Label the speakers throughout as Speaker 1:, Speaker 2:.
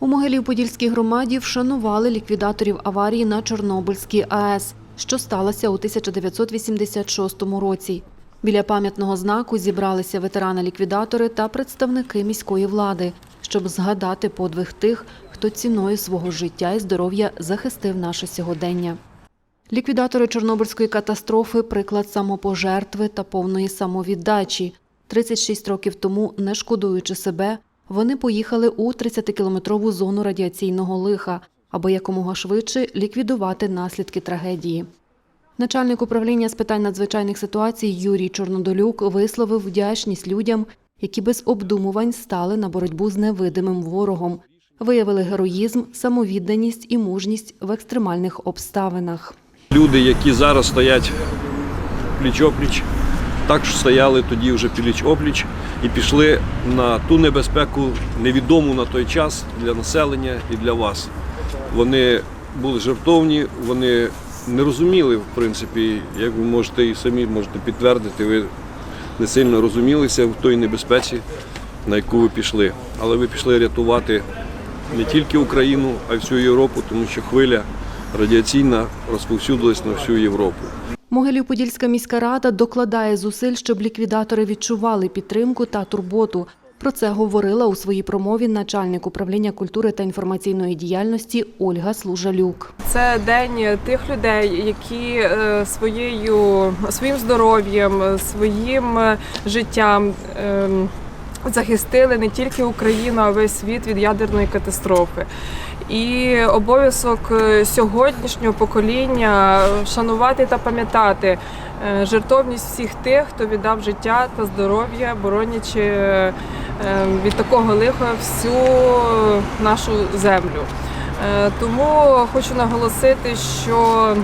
Speaker 1: У Могилів-Подільській громаді вшанували ліквідаторів аварії на Чорнобильській АЕС, що сталося у 1986 році. Біля пам'ятного знаку зібралися ветерани-ліквідатори та представники міської влади, щоб згадати подвиг тих, хто ціною свого життя і здоров'я захистив наше сьогодення. Ліквідатори Чорнобильської катастрофи приклад самопожертви та повної самовіддачі. 36 років тому, не шкодуючи себе, вони поїхали у 30-кілометрову зону радіаційного лиха, аби якомога швидше ліквідувати наслідки трагедії. Начальник управління з питань надзвичайних ситуацій Юрій Чорнодолюк висловив вдячність людям, які без обдумувань стали на боротьбу з невидимим ворогом, виявили героїзм, самовідданість і мужність в екстремальних обставинах.
Speaker 2: Люди, які зараз стоять пліч-опліч, також стояли тоді вже пліч-опліч і пішли на ту небезпеку, невідому на той час для населення і для вас. Вони були жертовні, вони не розуміли, в принципі, як ви можете і самі можете підтвердити, ви не сильно розумілися в той небезпеці, на яку ви пішли. Але ви пішли рятувати не тільки Україну, а й всю Європу, тому що хвиля радіаційна розповсюдилась на всю Європу.
Speaker 1: Могилів-Подільська міська рада докладає зусиль, щоб ліквідатори відчували підтримку та турботу. Про це говорила у своїй промові начальник управління культури та інформаційної діяльності Ольга Служалюк.
Speaker 3: Це день тих людей, які е, своєю своїм здоров'ям, своїм життям е, захистили не тільки Україну, а весь світ від ядерної катастрофи. І обов'язок е, сьогоднішнього покоління вшанувати та пам'ятати е, жертовність всіх тих, хто віддав життя та здоров'я, боронячи е, від такого лиха всю нашу землю. Тому хочу наголосити, що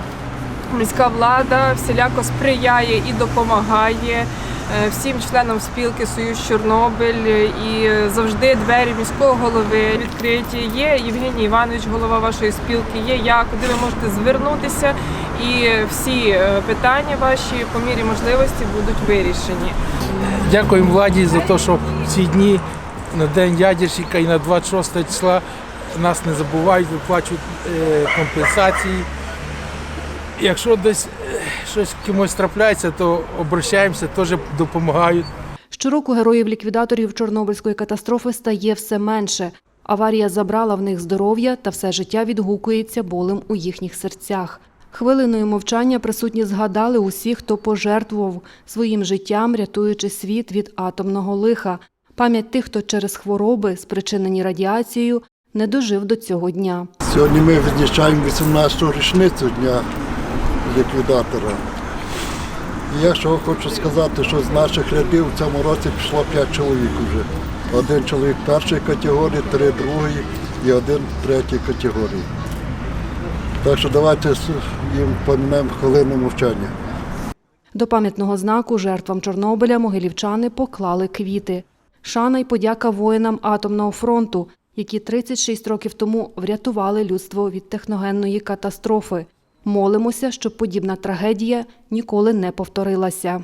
Speaker 3: міська влада всіляко сприяє і допомагає всім членам спілки Союз Чорнобиль і завжди двері міського голови відкриті. Є Євгеній Іванович, голова вашої спілки. Є я, куди ви можете звернутися, і всі е, питання ваші по мірі можливості будуть вирішені.
Speaker 4: Дякуємо владі за те, що ці дні на День ядерщика і на 26 числа нас не забувають, виплачують е, компенсації. Якщо десь е, щось кимось трапляється, то обращаємося, теж допомагають.
Speaker 1: Щороку героїв-ліквідаторів Чорнобильської катастрофи стає все менше. Аварія забрала в них здоров'я та все життя відгукується болем у їхніх серцях. Хвилиною мовчання присутні згадали усіх, хто пожертвував своїм життям, рятуючи світ від атомного лиха. Пам'ять тих, хто через хвороби, спричинені радіацією, не дожив до цього дня.
Speaker 5: Сьогодні ми відзначаємо 18-ту річницю дня ліквідатора. Я що хочу сказати, що з наших рядів в цьому році пішло 5 чоловік вже. Один чоловік першої категорії, три другої і один третьої категорії. Так що давайте їм помінемо хвилину мовчання.
Speaker 1: До пам'ятного знаку жертвам Чорнобиля могилівчани поклали квіти. Шана й подяка воїнам атомного фронту, які 36 років тому врятували людство від техногенної катастрофи. Молимося, щоб подібна трагедія ніколи не повторилася.